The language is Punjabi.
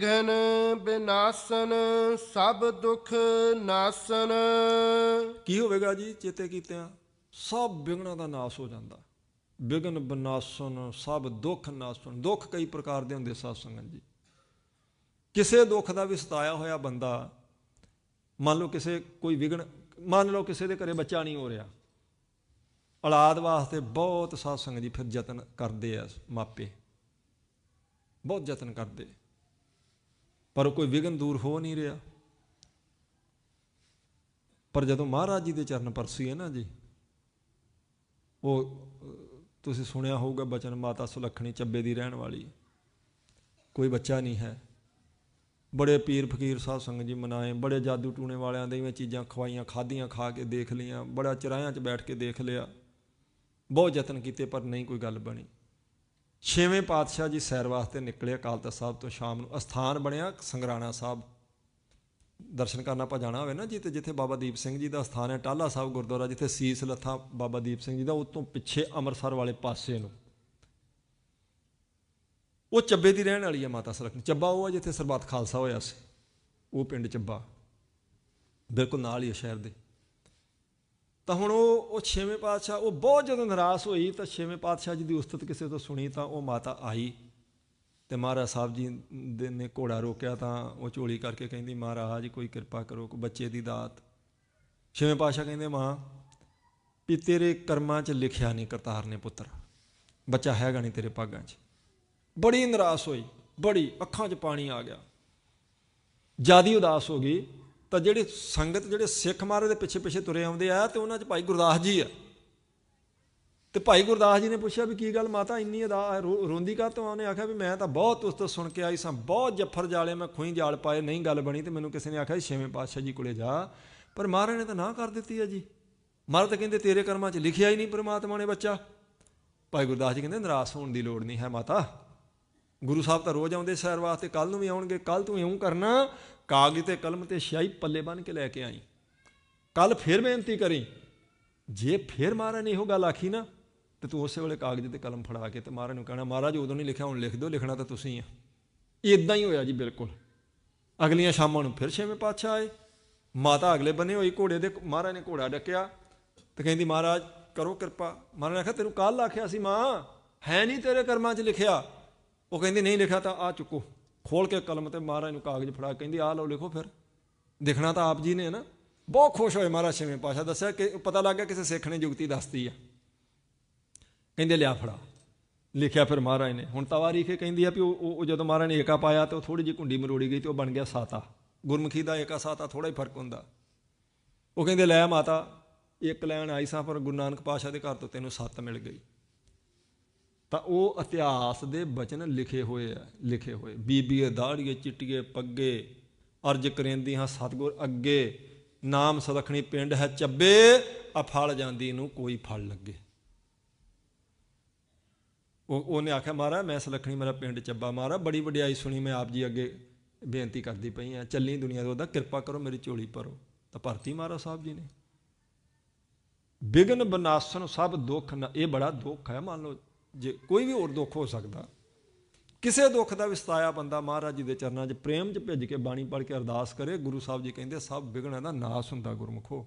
ਵਿਘਨ ਬਿਨਾਸਨ, ਸਭ ਦੁੱਖ ਨਾਸਨ। ਕੀ ਹੋਵੇਗਾ ਜੀ? ਚੇਤੇ ਕੀਤਿਆਂ ਸਭ ਵਿਗਣਾ ਦਾ ਨਾਸ ਹੋ ਜਾਂਦਾ। ਵਿਗਨ ਬਨਾਸਨ, ਸਭ ਦੁੱਖ ਨਾਸਨ। ਦੁੱਖ ਕਈ ਪ੍ਰਕਾਰ ਦੇ ਹੁੰਦੇ ਸਾਧ ਸੰਗਤ ਜੀ। ਕਿਸੇ ਦੁੱਖ ਦਾ ਵੀ ਸਤਾਇਆ ਹੋਇਆ ਬੰਦਾ, ਮੰਨ ਲਓ ਕਿਸੇ ਕੋਈ ਵਿਗਣ ਮੰਨ ਲਓ ਕਿਸੇ ਦੇ ਘਰੇ ਬੱਚਾ ਨਹੀਂ ਹੋ ਰਿਹਾ। ਔਲਾਦ ਵਾਸਤੇ ਬਹੁਤ ਸਾਧ ਸੰਗਤ ਜੀ ਫਿਰ ਯਤਨ ਕਰਦੇ ਆ ਮਾਪੇ। ਬਹੁਤ ਯਤਨ ਕਰਦੇ। ਪਰ ਕੋਈ ਵਿਗਨ ਦੂਰ ਹੋ ਨਹੀਂ ਰਿਹਾ। ਪਰ ਜਦੋਂ ਮਹਾਰਾਜ ਜੀ ਦੇ ਚਰਨ ਪਰਸੀ ਹੈ ਨਾ ਜੀ, ਉਹ ਤੁਸੀਂ ਸੁਣਿਆ ਹੋਊਗਾ ਬਚਨ, ਮਾਤਾ ਸੁਲੱਖਣੀ ਚੱਬੇ ਦੀ ਰਹਿਣ ਵਾਲੀ। ਕੋਈ ਬੱਚਾ ਨਹੀਂ ਹੈ। ਬੜੇ ਪੀਰ ਫਕੀਰ ਸਾਹਿਬ ਸੰਗਤ ਜੀ ਮਨਾਏ, ਬੜੇ ਜਾਦੂ ਟੂਣੇ ਵਾਲਿਆਂ ਦੇ ਇਵੇਂ ਚੀਜ਼ਾਂ ਖਵਾਈਆਂ, ਖਾਧੀਆਂ ਖਾ ਕੇ ਦੇਖ ਲਈਆਂ, ਬੜਾ ਚਰਾਇਆਂ 'ਚ ਬੈਠ ਕੇ ਦੇਖ ਲਿਆ। ਬਹੁਤ ਯਤਨ ਕੀਤੇ ਪਰ ਨਹੀਂ ਕੋਈ ਗੱਲ ਬਣੀ। ਛੇਵੇਂ ਪਾਤਸ਼ਾਹ ਜੀ ਸੈਰ ਵਾਸਤੇ ਨਿਕਲੇ ਅਕਾਲ ਤਖਤ ਸਾਹਿਬ ਤੋਂ ਸ਼ਾਮ ਨੂੰ। ਅਸਥਾਨ ਬਣਿਆ ਸੰਗਰਾਣਾ ਸਾਹਿਬ। ਦਰਸ਼ਨ ਕਰਨ ਆਪਾਂ ਜਾਣਾ ਹੋਵੇ ਨਾ ਜੀ ਜਿੱਥੇ ਜਿੱਥੇ ਬਾਬਾ ਦੀਪ ਸਿੰਘ ਜੀ ਦਾ ਸਥਾਨ ਹੈ ਟਾਲਾ ਸਾਹਿਬ ਗੁਰਦੁਆਰਾ, ਜਿੱਥੇ ਸੀਸ ਲੱਥਾ ਬਾਬਾ ਦੀਪ ਸਿੰਘ ਜੀ ਦਾ ਉਹ ਤੋਂ ਪਿੱਛੇ ਅੰਮ੍ਰਿਤਸਰ ਵਾਲੇ ਪਾਸੇ ਨੂੰ। ਉਹ ਚੱਬੇ ਦੀ ਰਹਿਣ ਵਾਲੀ ਹੈ ਮਾਤਾ ਸੁਲੱਖਣੀ ਚੱਬਾ ਉਹ ਹੈ ਜਿੱਥੇ ਸਰਬੱਤ ਖਾਲਸਾ ਹੋਇਆ ਸੀ। ਉਹ ਪਿੰਡ ਚੱਬਾ। ਬਿਲਕੁਲ ਨਾਲ ਹੀ ਹੈ ਸ਼ਹਿਰ ਦੇ। ਤਾਂ ਹੁਣ ਉਹ ਉਹ ਛੇਵੇਂ ਪਾਤਸ਼ਾਹ, ਉਹ ਬਹੁਤ ਜਦੋਂ ਨਿਰਾਸ਼ ਹੋਈ ਤਾਂ ਛੇਵੇਂ ਪਾਤਸ਼ਾਹ ਜੀ ਦੀ ਉਸਤਤ ਕਿਸੇ ਤੋਂ ਸੁਣੀ ਤਾਂ ਉਹ ਮਾਤਾ ਆਈ ਤੇ ਮਹਾਰਾਜ ਸਾਹਿਬ ਜੀ ਦੇ ਨੇ ਘੋੜਾ ਰੋਕਿਆ ਤਾਂ ਉਹ ਝੋਲੀ ਕਰਕੇ ਕਹਿੰਦੀ, ਮਹਾਰਾਜ, ਕੋਈ ਕਿਰਪਾ ਕਰੋ ਕੋਈ ਬੱਚੇ ਦੀ ਦਾਤ। ਛੇਵੇਂ ਪਾਤਸ਼ਾਹ ਕਹਿੰਦੇ, ਮਾਂ, ਵੀ ਤੇਰੇ ਕਰਮਾਂ 'ਚ ਲਿਖਿਆ ਨਹੀਂ ਕਰਤਾਰ ਨੇ ਪੁੱਤਰ। ਬੱਚਾ ਹੈਗਾ ਨਹੀਂ ਤੇਰੇ ਪਾਗਾਂ 'ਚ। ਬੜੀ ਨਿਰਾਸ਼ ਹੋਈ, ਬੜੀ ਅੱਖਾਂ 'ਚ ਪਾਣੀ ਆ ਗਿਆ। ਜਿਆਦੀ ਉਦਾਸ ਹੋ ਗਈ। ਤਾਂ ਜਿਹੜੀ ਸੰਗਤ, ਜਿਹੜੇ ਸਿੱਖ ਮਹਾਰਾਜ ਦੇ ਪਿੱਛੇ ਪਿੱਛੇ ਤੁਰੇ ਆਉਂਦੇ ਆ ਤੇ ਉਹਨਾਂ 'ਚ ਭਾਈ ਗੁਰਦਾਸ ਜੀ ਆ। ਤੇ ਭਾਈ ਗੁਰਦਾਸ ਜੀ ਨੇ ਪੁੱਛਿਆ ਵੀ ਕੀ ਗੱਲ ਮਾਤਾ, ਇੰਨੀ ਅਦਾ, ਰੋ- ਰੋਂਦੀ ਕਾ ਤੋਂ ਉਹਨੇ ਆਖਿਆ ਵੀ ਮੈਂ ਤਾਂ ਬਹੁਤ ਉਸ ਤੋਂ ਸੁਣ ਕੇ ਆਈ ਸਾਂ, ਬਹੁਤ ਜੱਫਰ ਜਾਲੇ, ਮੈਂ ਖੂਹੀ ਜਾਲ ਪਾਏ, ਨਹੀਂ ਗੱਲ ਬਣੀ ਤੇ ਮੈਨੂੰ ਕਿਸੇ ਨੇ ਆਖਿਆ ਛੇਵੇਂ ਪਾਤਸ਼ਾਹ ਜੀ ਕੋਲੇ ਜਾ। ਪਰ ਮਹਾਰਾਜ ਨੇ ਤਾਂ ਨਾ ਕਰ ਦਿੱਤੀ ਆ ਜੀ। ਮਹਾਰਾਜ ਤਾਂ ਕਹਿੰਦੇ ਤੇਰੇ ਕਰਮਾਂ 'ਚ ਲਿਖਿਆ ਹੀ ਨਹੀਂ ਪ੍ਰਮਾਤਮਾ ਨੇ ਬੱਚਾ। ਭਾਈ ਗੁਰਦਾਸ ਜੀ ਕਹਿੰਦੇ ਨਿਰਾਸ਼ ਹੋਣ ਦੀ ਲੋੜ ਨਹੀਂ ਹੈ ਮਾਤਾ। ਗੁਰੂ ਸਾਹਿਬ ਤਾਂ ਰੋਜ਼ ਆਉਂਦੇ ਸੈਰ ਵਾਸਤੇ ਕੱਲ ਨੂੰ ਵੀ ਆਉਣਗੇ ਕੱਲ ਤੂੰ ਇਉਂ ਕਰਨਾ, ਕਾਗਜ਼ ਤੇ ਕਲਮ ਤੇ ਸਿਆਹੀ ਪੱਲੇ ਬੰਨ ਕੇ ਲੈ ਕੇ ਆਈ। ਕੱਲ ਫੇਰ ਬੇਨਤੀ ਕਰੀ, ਜੇ ਫੇਰ ਮਹਾਰਾਜ ਨੇ ਇਹੋ ਗੱਲ ਆਖੀ ਨਾ, ਤੇ ਤੂੰ ਉਸੇ ਵੇਲੇ ਕਾਗਜ਼ ਤੇ ਕਲਮ ਫੜਾ ਕੇ ਤੇ ਮਹਾਰਾਜ ਨੂੰ ਕਹਿਣਾ, ਮਹਾਰਾਜ ਉਦੋਂ ਨਹੀਂ ਲਿਖਿਆ, ਹੁਣ ਲਿਖ ਦਿਓ, ਲਿਖਣਾ ਤਾਂ ਤੁਸੀਂ ਆ। ਇਦਾਂ ਹੀ ਹੋਇਆ ਜੀ ਬਿਲਕੁਲ। ਅਗਲੀਆਂ ਸ਼ਾਮਾਂ ਨੂੰ ਫਿਰ ਛੇਵੇਂ ਪਾਤਸ਼ਾਹ ਆਏ। ਮਾਤਾ ਅਗਲੇ ਬੰਨੇ ਹੋਈ ਘੋੜੇ ਦੇ ਮਹਾਰਾਜ ਨੇ ਘੋੜਾ ਡੱਕਿਆ ਤੇ ਕਹਿੰਦੀ, ਮਹਾਰਾਜ ਕਰੋ ਕਿਰਪਾ। ਮਹਾਰਾਜ ਨੇ ਆਖਿਆ, ਤੈਨੂੰ ਕੱਲ ਆਖਿਆ ਸੀ ਮਾਂ, ਹੈ ਨਹੀਂ ਤੇਰੇ ਕਰਮਾਂ 'ਚ ਲਿਖਿਆ। ਉਹ ਕਹਿੰਦੀ, ਨਹੀਂ ਲਿਖਿਆ ਤਾਂ ਆ ਚੁੱਕੋ। ਖੋਲ ਕੇ ਕਲਮ ਤੇ ਮਹਾਰਾਜ ਨੂੰ ਕਾਗਜ਼ ਫੜਾ ਕਹਿੰਦੀ ਆ ਲਓ ਲਿਖੋ ਫਿਰ। ਦਿਖਣਾ ਤਾਂ ਆਪ ਜੀ ਨੇ ਨਾ। ਬਹੁਤ ਖੁਸ਼ ਹੋਏ ਮਹਾਰਾਜ ਛੇਵੇਂ ਪਾਸ਼ਾ ਦੱਸਿਆ ਕਿ ਪਤਾ ਲੱਗ ਗਿਆ ਕਿਸੇ ਸਿੱਖ ਨੇ ਜੁਗਤੀ ਦੱਸਤੀ ਆ। ਕਹਿੰਦੇ, ਲਿਆ ਫੜਾ। ਲਿਖਿਆ ਫਿਰ ਮਹਾਰਾਜ ਨੇ। ਹੁਣ ਤਵਾਰੀਖ ਇਹ ਕਹਿੰਦੀ ਆ ਵੀ ਉਹ ਉਹ- ਉਹ ਜਦੋਂ ਮਹਾਰਾਜ ਨੇ ਏਕਾ ਪਾਇਆ ਤੇ ਉਹ ਥੋੜੀ ਜਿਹੀ ਕੁੰਡੀ ਮਰੋੜੀ ਗਈ ਤੇ ਉਹ ਬਣ ਗਿਆ ਸਾਤਾ। ਗੁਰਮੁਖੀ ਦਾ ਏਕਾ ਸਾਤਾ ਥੋੜਾ ਹੀ ਫ਼ਰਕ ਹੁੰਦਾ। ਉਹ ਕਹਿੰਦੇ, ਲੈ ਮਾਤਾ, ਇੱਕ ਲੈਣ ਆਈ ਸਾਂ ਪਰ ਗੁਰੂ ਨਾਨਕ ਪਾਸ਼ਾ ਦੇ ਘਰ ਤੋਂ ਤੈਨੂੰ ਸੱਤ ਮਿਲ ਗਈ। ਤਾਂ ਉਹ ਇਤਿਹਾਸ ਦੇ ਬਚਨ ਲਿਖੇ ਹੋਏ ਆ, ਲਿਖੇ ਹੋਏ। ਬੀਬੀਏ ਦਾੜੀਏ, ਚਿੱਟੀਏ ਪੱਗੇ, ਅਰਜ ਕਰੇਂਦੀ ਹਾਂ ਸਤਗੁਰ ਅੱਗੇ। ਨਾਮ ਸਦਖਣੀ ਪਿੰਡ ਹੈ ਚੱਬੇ ਅਫਲ ਜਾਂਦੀ ਨੂੰ ਕੋਈ ਫਲ ਲੱਗੇ। ਉਹ, ਉਹਨੇ ਆਖਿਆ, ਮਹਾਰਾਜ, ਮੈਂ ਸਲਖਣੀ ਮੇਰਾ ਪਿੰਡ ਚੱਬਾ। ਮਹਾਰਾਜ, ਬੜੀ ਵਡਿਆਈ ਸੁਣੀ ਮੈਂ ਆਪ ਜੀ ਅੱਗੇ ਬੇਨਤੀ ਕਰਦੀ ਪਈ ਆ ਚੱਲੀ ਦੁਨੀਆ ਤੋਂ ਉਹਦਾ ਕਿਰਪਾ ਕਰੋ, ਮੇਰੀ ਝੋਲੀ ਭਰੋ। ਤਾਂ ਭਰਤੀ ਮਹਾਰਾਜ ਸਾਹਿਬ ਜੀ ਨੇ। ਬਿਗਨ ਬਨਾਸਨ ਸਭ ਦੁੱਖ ਨ- ਇਹ ਬੜਾ ਦੁੱਖ ਹੈ ਮੰਨ ਲਓ। ਜੇ ਕੋਈ ਵੀ ਹੋਰ ਦੁੱਖ ਹੋ ਸਕਦਾ, ਕਿਸੇ ਦੁੱਖ ਦਾ ਵਿਸਤਾਇਆ ਬੰਦਾ ਮਹਾਰਾਜ ਜੀ ਦੇ ਚਰਨਾਂ 'ਚ ਪ੍ਰੇਮ 'ਚ ਭਿੱਜ ਕੇ ਬਾਣੀ ਪੜ੍ਹ ਕੇ ਅਰਦਾਸ ਕਰੇ, ਗੁਰੂ ਸਾਹਿਬ ਜੀ ਕਹਿੰਦੇ, ਸਭ ਵਿਗੜਾਂ ਦਾ ਨਾਸ ਹੁੰਦਾ ਗੁਰਮੁਖੋ।